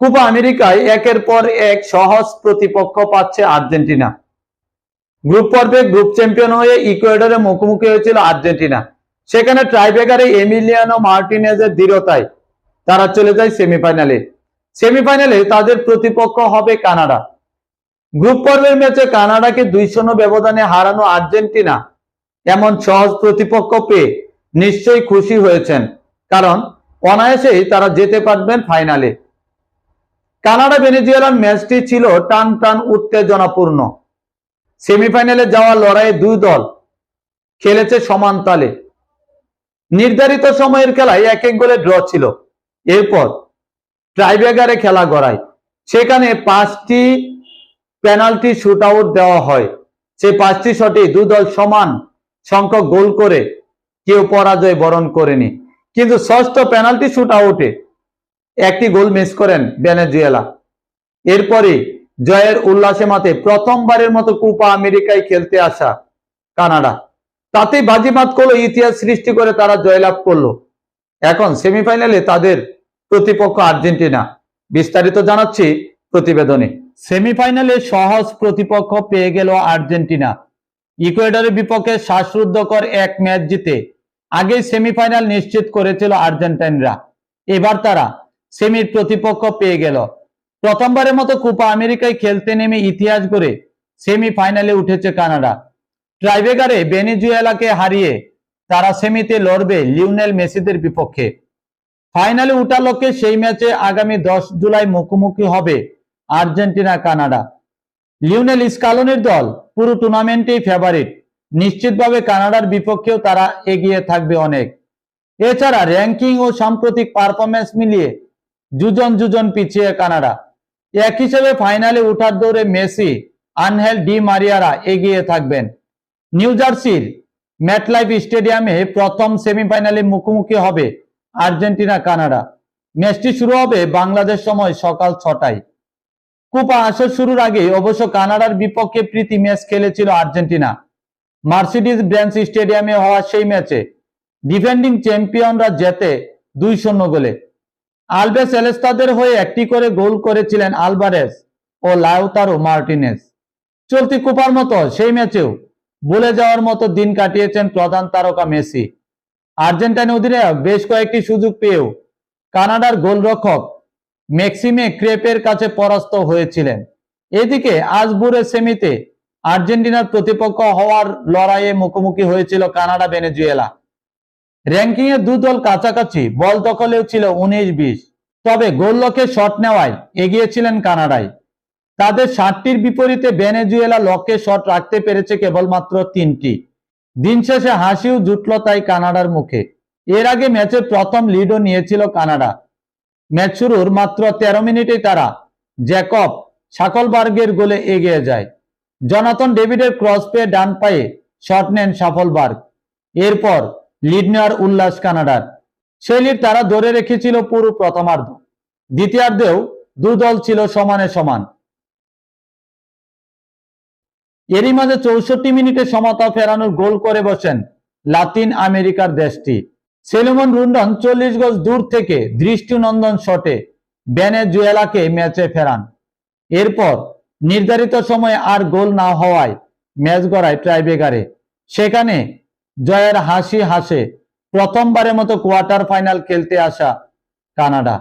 Copa আমেরিকায় একের পর এক সহজ প্রতিপক্ষ পাচ্ছে আর্জেন্টিনা। গ্রুপ পর্বে গ্রুপ চ্যাম্পিয়ন হয়ে ইকুয়েডরে মুখোমুখি হয়েছিল আর্জেন্টিনা। সেখানে ট্রাইবেকারে এমিলিয়ানো মার্টিনেজের দৃঢ়তায় তারা চলে যায় সেমিফাইনালে। সেমিফাইনালে তাদের প্রতিপক্ষ হবে কানাডা। গ্রুপ পর্বের ম্যাচে কানাডাকে দুই শূন্য ব্যবধানে হারানো আর্জেন্টিনা এমন সহজ প্রতিপক্ষ পেয়ে নিশ্চয়ই খুশি হয়েছেন। কারণ অনায়াসেই তারা যেতে পারবেন ফাইনালে। কানাডা ভেনেজুয়েলার ম্যাচটি ছিল টান টান উত্তেজনাপূর্ণ। সেমিফাইনালে যাওয়ার লড়াইয়ে দুই দল খেলেছে সমান তালে। নির্ধারিত সময়ের খেলায় এক এক গোলে ড্র ছিল। এরপর ট্রাইব্রেকারে খেলা গড়ায়। সেখানে পাঁচটি পেনাল্টি শুট আউট দেওয়া হয়। সেই পাঁচটি শটে দু দল সমান সংখ্যক গোল করে কেউ পরাজয় বরণ করেনি। কিন্তু ষষ্ঠ পেনাল্টি শুট আউটে একটি গোল মিস করেন ভেনেজুয়েলা। এরপরে জয়ের উল্লাসে মাতে প্রথমবারের মতো কোপা আমেরিকায় খেলতে আসা কানাডা। তাতেই বাজিমাত করল, ইতিহাস সৃষ্টি করে তারা জয়লাভ করল। এখন সেমিফাইনালে তাদের প্রতিপক্ষ আর্জেন্টিনা। বিস্তারিত জানাচ্ছি প্রতিবেদনে। সেমিফাইনালে সহজ প্রতিপক্ষ পেয়ে গেল আর্জেন্টিনা। ইকুয়েডরের বিপক্ষে শ্বাসরুদ্ধকর এক ম্যাচ জিতে আগেই সেমিফাইনাল নিশ্চিত করেছিল আর্জেন্টাইনরা। এবার তারা সেমির প্রতিপক্ষ পেয়ে গেল। প্রথমবারের মতো কোপা আমেরিকায় খেলতে নেমে ইতিহাস গড়ে সেমিফাইনালে উঠেছে কানাডা। ট্রাইবেগারে ভেনেজুয়েলাকে হারিয়ে তারা সেমিতে লড়বে লিওনেল মেসিদের বিপক্ষে। ফাইনালে উঠার লক্ষ্যে সেই ম্যাচে আগামী দশ জুলাই মুখোমুখি হবে আর্জেন্টিনা কানাডা। লিওনেল স্কালনের দল পুরো টুর্নামেন্টেই ফেভারিট নিশ্চিতভাবে কানাডার বিপক্ষেও তারা এগিয়ে থাকবে অনেক। এছাড়া র্যাঙ্কিং ও সাম্প্রতিক পারফরমেন্স মিলিয়ে যুজন যুজন পিছিয়ে কানাডা। এক হিসেবে ফাইনালে উঠার দৌড়ে মেসি, আনহেল ডি মারিয়ারা এগিয়ে থাকবেন। নিউ জার্সির ম্যাটলাইফ স্টেডিয়ামে প্রথম সেমিফাইনালে মুখোমুখি হবে আর্জেন্টিনা কানাডা। ম্যাচটি শুরু হবে বাংলাদেশ সময় সকাল ছটায়। কোপা আসর শুরুর আগে অবশ্য কানাডার বিপক্ষে প্রীতি ম্যাচ খেলেছিল আর্জেন্টিনা। মার্সিডিজ ব্রেন্স স্টেডিয়ামে হওয়া সেই ম্যাচে ডিফেন্ডিং চ্যাম্পিয়নরা জেতে দুই শূন্য গোলে। আলবেস এলেস্তাদের হয়ে একটি করে গোল করেছিলেন আলবারেস ও লাউতারো মার্টিনেস। চলতি কোপার মতো সেই ম্যাচেও ভুলে যাওয়ার মতো দিন কাটিয়েছেন প্রধান তারকা মেসি। আর্জেন্টাইন অধিনায়ক বেশ কয়েকটি সুযোগ পেয়েও কানাডার গোলরক্ষক মেক্সিমে ক্রেপের কাছে পরাস্ত হয়েছিলেন। এদিকে আজবুরের সেমিতে আর্জেন্টিনার প্রতিপক্ষ হওয়ার লড়াইয়ে মুখোমুখি হয়েছিল কানাডা ভেনেজুয়েলা র্যাঙ্কিং এ দু দল কাছাকাছি, বল দখলেও ছিল উনিশ বিশ। তবে গোললক্ষে শট নেওয়ায় এগিয়েছিলেন কানাডায় তাদের ষাটটির বিপরীতে ভেনেজুয়েলা লক্ষ্যে শট রাখতে পেরেছে কেবলমাত্র তিনটি। দিন শেষে হাসিও জুটল তাই কানাডার মুখে। এর আগে ম্যাচের প্রথম লিডও নিয়েছিল কানাডা। ম্যাচ শুরুর মাত্র তেরো মিনিটেই তারা জ্যাকব সাকলবার্গের গোলে এগিয়ে যায়। জনাতন ডেভিডের ক্রস পেয়ে ডান পায়ে শট নেন সাফলবার্গ। এরপর লিড নেওয়ার উল্লাস কানাডার। সেই লিড তারা ধরে রেখেছিল পুরো প্রথমার্ধ। দ্বিতীয়ার্ধেও দু দল ছিল সমানে সমান। এরই মাঝে চৌষট্টি মিনিটে সমতা ফেরানোর গোল করে বসেন লাতিন আমেরিকার দেশটি। সেলুমন রুন্ডন চল্লিশ গজ দূর থেকে দৃষ্টিনন্দন শটে ভেনেজুয়েলাকে ম্যাচে ফেরান। এরপর নির্ধারিত সময়ে আর গোল না হওয়ায় ম্যাচ গড়ায় ট্রাইবেগারে সেখানে জয়ের হাসি হাসে প্রথমবারের মতো কোয়ার্টার ফাইনাল খেলতে আসা কানাডা।